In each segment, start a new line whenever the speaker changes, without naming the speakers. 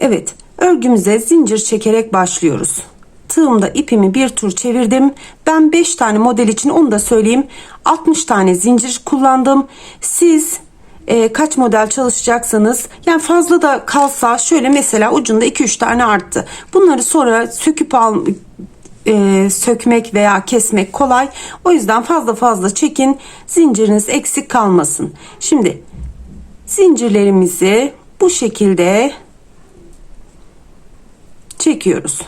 Evet, örgümüze zincir çekerek başlıyoruz. Tığımda ipimi bir tur çevirdim. Ben 5 tane model için onu da söyleyeyim. 60 tane zincir kullandım. Siz e, kaç model çalışacaksanız yani fazla da kalsa şöyle mesela ucunda 2-3 tane arttı. Bunları sonra söküp al e, sökmek veya kesmek kolay. O yüzden fazla fazla çekin. Zinciriniz eksik kalmasın. Şimdi zincirlerimizi bu şekilde çekiyoruz.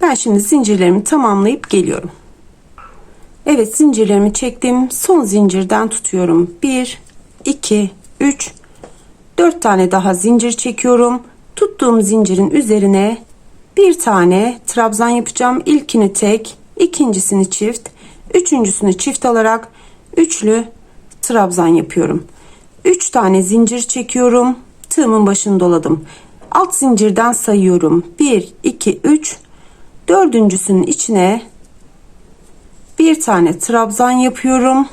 Ben şimdi zincirlerimi tamamlayıp geliyorum. Evet zincirlerimi çektim. Son zincirden tutuyorum. 1 2 3 4 tane daha zincir çekiyorum. Tuttuğum zincirin üzerine bir tane trabzan yapacağım. İlkini tek, ikincisini çift, üçüncüsünü çift alarak üçlü trabzan yapıyorum. 3 tane zincir çekiyorum. Tığımın başını doladım. Alt zincirden sayıyorum. 1 2 3 dördüncüsünün içine bir tane trabzan yapıyorum.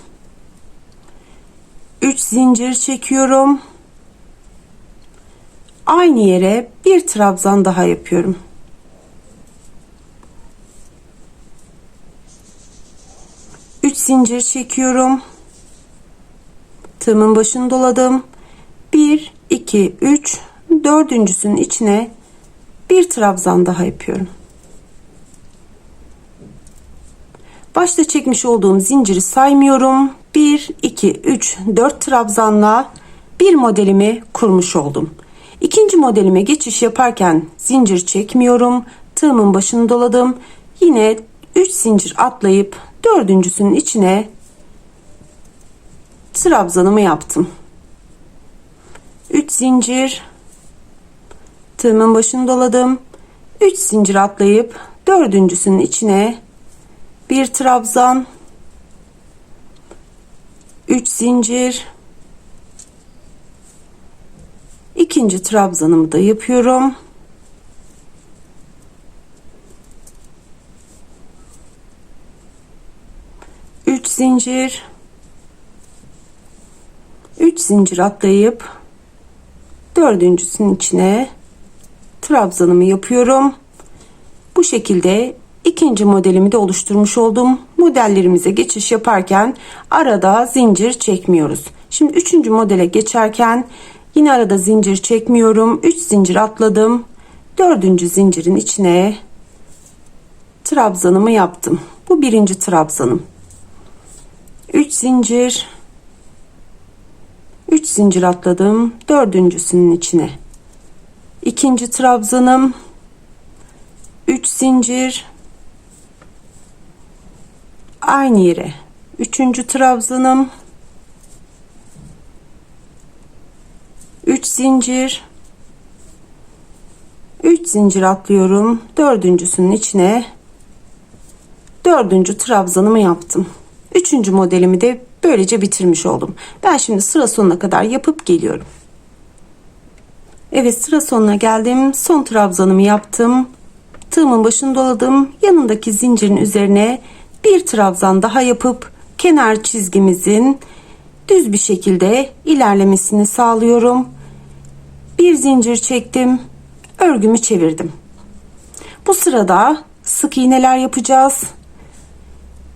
3 zincir çekiyorum. Aynı yere bir trabzan daha yapıyorum. Üç zincir çekiyorum. Tığımın başını doladım. 1 2 3 dördüncüsünün içine bir trabzan daha yapıyorum. Başta çekmiş olduğum zinciri saymıyorum. 1 2 3 4 trabzanla bir modelimi kurmuş oldum. İkinci modelime geçiş yaparken zincir çekmiyorum. Tığımın başını doladım. Yine 3 zincir atlayıp dördüncüsünün içine trabzanımı yaptım. 3 zincir tığımın başını doladım. 3 zincir atlayıp dördüncüsünün içine bir trabzan 3 zincir ikinci trabzanımı da yapıyorum. Üç zincir, üç zincir atlayıp dördüncüsünün içine trabzanımı yapıyorum. Bu şekilde ikinci modelimi de oluşturmuş oldum. Modellerimize geçiş yaparken arada zincir çekmiyoruz. Şimdi üçüncü modele geçerken Yine arada zincir çekmiyorum. 3 zincir atladım. Dördüncü zincirin içine trabzanımı yaptım. Bu birinci trabzanım. 3 zincir 3 zincir atladım. Dördüncüsünün içine. İkinci trabzanım 3 zincir aynı yere. Üçüncü trabzanım 3 zincir 3 zincir atlıyorum dördüncüsünün içine dördüncü trabzanımı yaptım üçüncü modelimi de böylece bitirmiş oldum. Ben şimdi sıra sonuna kadar yapıp geliyorum. Evet sıra sonuna geldim. Son trabzanımı yaptım. Tığımın başını doladım yanındaki zincirin üzerine bir trabzan daha yapıp kenar çizgimizin düz bir şekilde ilerlemesini sağlıyorum. Bir zincir çektim. Örgümü çevirdim. Bu sırada sık iğneler yapacağız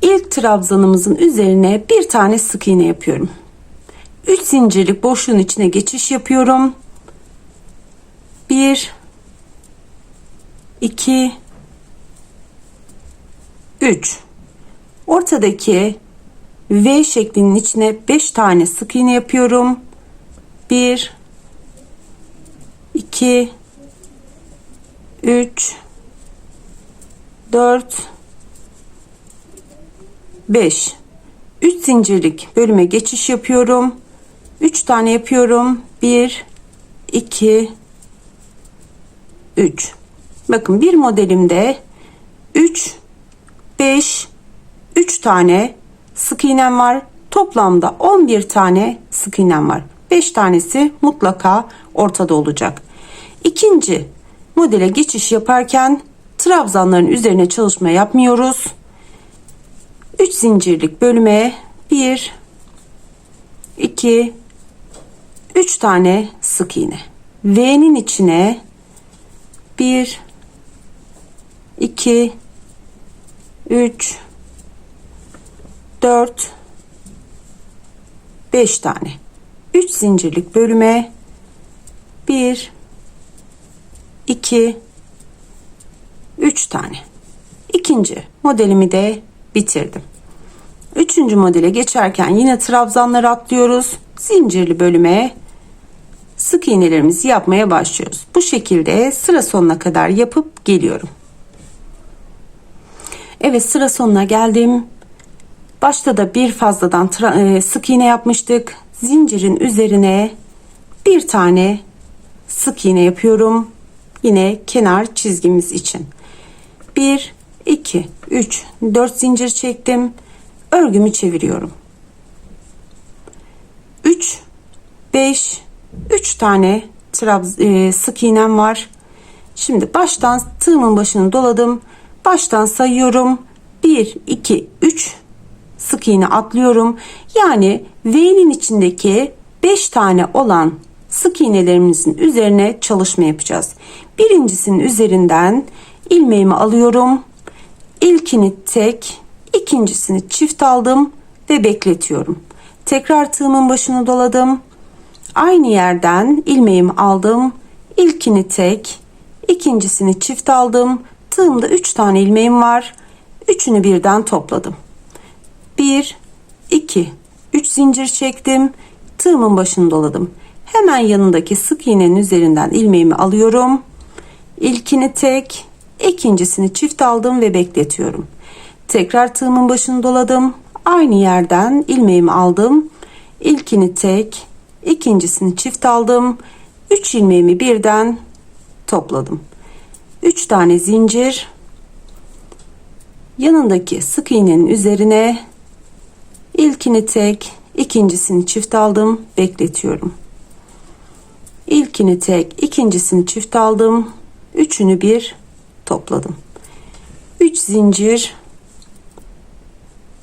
İlk trabzanımızın üzerine bir tane sık iğne yapıyorum. 3 zincirlik boşluğun içine geçiş yapıyorum. 1 2 3 ortadaki V şeklinin içine 5 tane sık iğne yapıyorum. 1 2 3 4 5 3 zincirlik bölüme geçiş yapıyorum. 3 tane yapıyorum. 1 2 3 bakın bir modelimde 3 5 3 tane sık iğnem var. Toplamda 11 tane sık iğnem var. 5 tanesi mutlaka ortada olacak. İkinci modele geçiş yaparken trabzanların üzerine çalışma yapmıyoruz. 3 zincirlik bölüme 1 2 3 tane sık iğne. V'nin içine 1 2 3 4 5 tane. 3 zincirlik bölüme 1 2 3 tane. İkinci modelimi de bitirdim üçüncü modele geçerken yine trabzanları atlıyoruz zincirli bölüme sık iğnelerimizi yapmaya başlıyoruz bu şekilde sıra sonuna kadar yapıp geliyorum Evet sıra sonuna geldim. Başta da bir fazladan e, sık iğne yapmıştık. Zincirin üzerine bir tane sık iğne yapıyorum. Yine kenar çizgimiz için. 1 2 3 4 zincir çektim. Örgümü çeviriyorum. 3 5 3 tane e, sık iğnem var. Şimdi baştan tığımın başını doladım. Baştan sayıyorum. 1 2 3 sık iğne atlıyorum. Yani V'nin içindeki 5 tane olan sık iğnelerimizin üzerine çalışma yapacağız. Birincisinin üzerinden ilmeğimi alıyorum. İlkini tek, ikincisini çift aldım ve bekletiyorum. Tekrar tığımın başını doladım. Aynı yerden ilmeğimi aldım. İlkini tek, ikincisini çift aldım. Tığımda 3 tane ilmeğim var. Üçünü birden topladım. 1 2 3 zincir çektim. Tığımın başını doladım. Hemen yanındaki sık iğnenin üzerinden ilmeğimi alıyorum. İlkini tek, ikincisini çift aldım ve bekletiyorum. Tekrar tığımın başını doladım. Aynı yerden ilmeğimi aldım. İlkini tek, ikincisini çift aldım. 3 ilmeğimi birden topladım. 3 tane zincir yanındaki sık iğnenin üzerine ilkini tek ikincisini çift aldım bekletiyorum İlkini tek ikincisini çift aldım üçünü bir topladım 3 zincir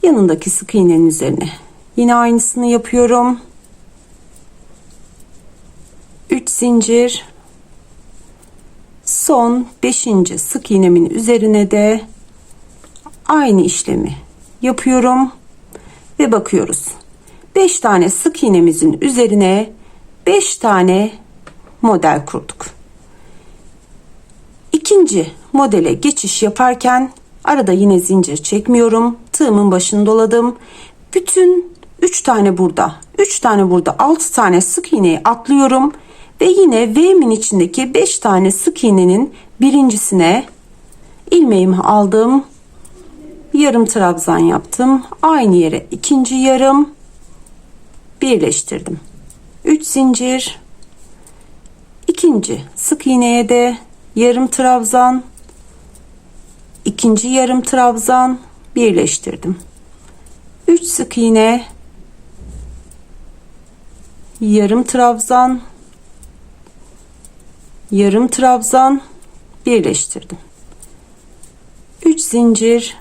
yanındaki sık iğnenin üzerine yine aynısını yapıyorum 3 zincir son 5. sık iğnemin üzerine de aynı işlemi yapıyorum ve bakıyoruz. 5 tane sık iğnemizin üzerine 5 tane model kurduk. İkinci modele geçiş yaparken arada yine zincir çekmiyorum. Tığımın başını doladım. Bütün 3 tane burada, 3 tane burada, 6 tane sık iğneyi atlıyorum ve yine V'min içindeki 5 tane sık iğnenin birincisine ilmeğimi aldım. Yarım trabzan yaptım. Aynı yere ikinci yarım birleştirdim. 3 zincir ikinci sık iğneye de yarım trabzan ikinci yarım trabzan birleştirdim. 3 sık iğne yarım trabzan yarım trabzan birleştirdim. 3 zincir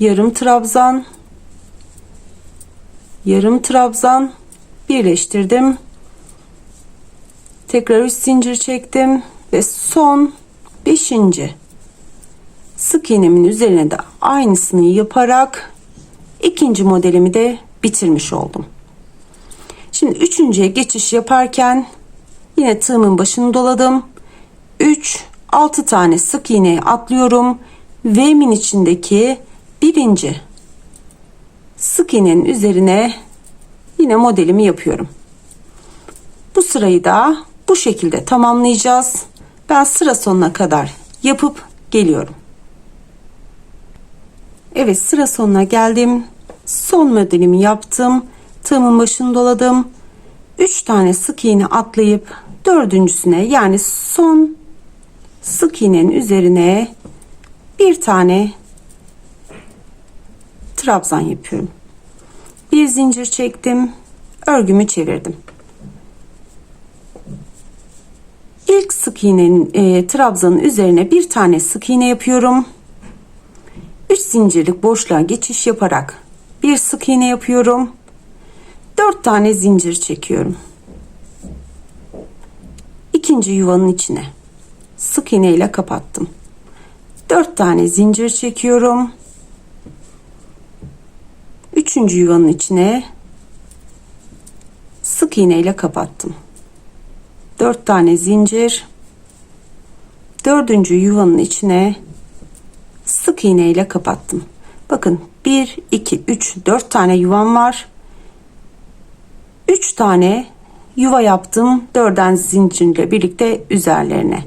yarım trabzan yarım trabzan birleştirdim. Tekrar 3 zincir çektim ve son 5. sık iğnemin üzerine de aynısını yaparak ikinci modelimi de bitirmiş oldum. Şimdi üçüncüye geçiş yaparken Yine tığımın başını doladım. 3 6 tane sık iğneyi atlıyorum. V'min içindeki birinci sık iğnenin üzerine yine modelimi yapıyorum. Bu sırayı da bu şekilde tamamlayacağız. Ben sıra sonuna kadar yapıp geliyorum. Evet sıra sonuna geldim. Son modelimi yaptım. Tığımın başını doladım. 3 tane sık iğne atlayıp dördüncüsüne yani son sık iğnenin üzerine bir tane trabzan yapıyorum. Bir zincir çektim. Örgümü çevirdim. İlk sık iğnenin e, trabzanın üzerine bir tane sık iğne yapıyorum. 3 zincirlik boşluğa geçiş yaparak bir sık iğne yapıyorum. 4 tane zincir çekiyorum. İkinci yuvanın içine sık iğne ile kapattım. 4 tane zincir çekiyorum. Üçüncü yuvanın içine sık iğne ile kapattım. 4 tane zincir. Dördüncü yuvanın içine sık iğne ile kapattım. Bakın 1, 2, 3, 4 tane yuvam var. 3 tane yuva yaptım. Dörden zincirle birlikte üzerlerine.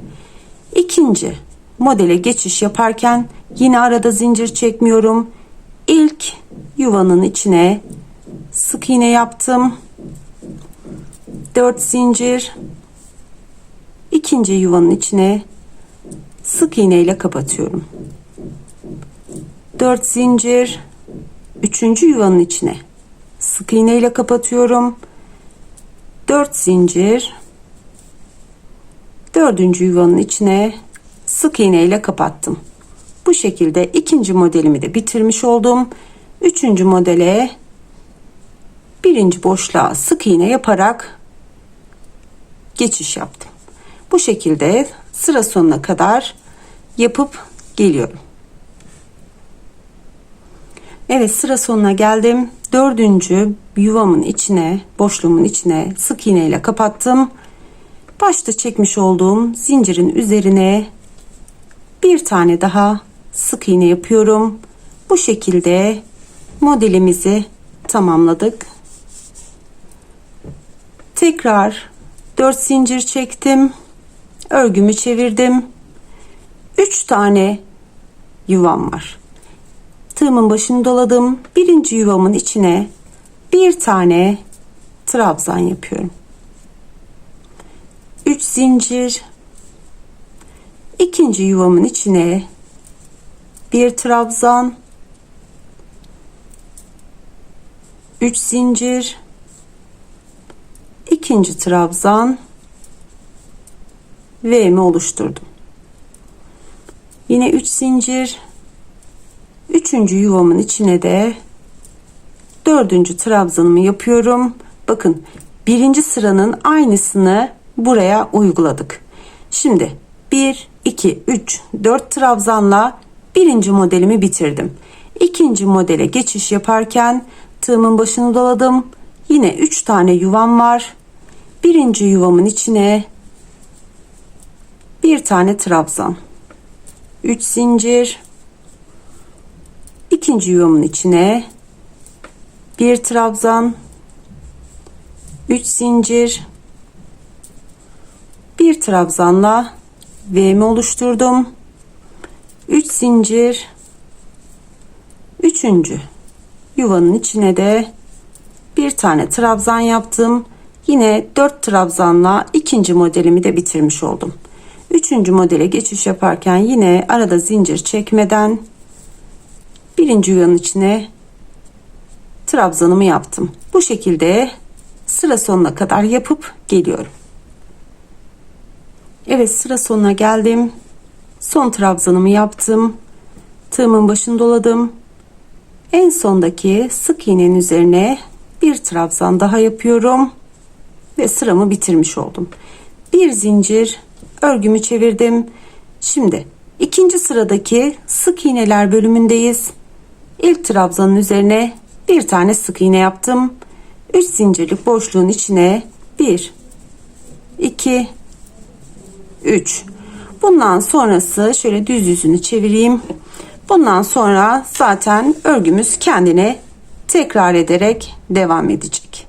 İkinci modele geçiş yaparken yine arada zincir çekmiyorum. İlk yuvanın içine sık iğne yaptım. 4 zincir. İkinci yuvanın içine sık iğne ile kapatıyorum. 4 zincir. Üçüncü yuvanın içine sık iğne ile kapatıyorum. 4 zincir. Dördüncü yuvanın içine sık iğne ile kapattım. Bu şekilde ikinci modelimi de bitirmiş oldum. Üçüncü modele birinci boşluğa sık iğne yaparak geçiş yaptım. Bu şekilde sıra sonuna kadar yapıp geliyorum. Evet sıra sonuna geldim. Dördüncü yuvamın içine, boşluğumun içine sık iğne ile kapattım. Başta çekmiş olduğum zincirin üzerine bir tane daha sık iğne yapıyorum. Bu şekilde modelimizi tamamladık. Tekrar 4 zincir çektim. Örgümü çevirdim. 3 tane yuvam var. Tığımın başını doladım. Birinci yuvamın içine bir tane trabzan yapıyorum. 3 zincir. İkinci yuvamın içine bir trabzan. 3 zincir. ikinci trabzan V'mi oluşturdum. Yine 3 zincir. Üçüncü yuvamın içine de dördüncü trabzanımı yapıyorum. Bakın birinci sıranın aynısını buraya uyguladık. Şimdi 1, 2, 3, 4 trabzanla birinci modelimi bitirdim. İkinci modele geçiş yaparken tığımın başını doladım. Yine 3 tane yuvam var. Birinci yuvamın içine bir tane trabzan. 3 zincir. İkinci yuvamın içine bir trabzan. 3 zincir. Bir trabzanla V'mi oluşturdum. 3 zincir. Üçüncü yuvanın içine de bir tane trabzan yaptım. Yine 4 trabzanla ikinci modelimi de bitirmiş oldum. Üçüncü modele geçiş yaparken yine arada zincir çekmeden birinci yuvanın içine trabzanımı yaptım. Bu şekilde sıra sonuna kadar yapıp geliyorum. Evet sıra sonuna geldim. Son trabzanımı yaptım. Tığımın başını doladım. En sondaki sık iğnenin üzerine bir trabzan daha yapıyorum ve sıramı bitirmiş oldum. Bir zincir örgümü çevirdim. Şimdi ikinci sıradaki sık iğneler bölümündeyiz. İlk trabzanın üzerine bir tane sık iğne yaptım. 3 zincirlik boşluğun içine 1 2 3 bundan sonrası şöyle düz yüzünü çevireyim. Bundan sonra zaten örgümüz kendine tekrar ederek devam edecek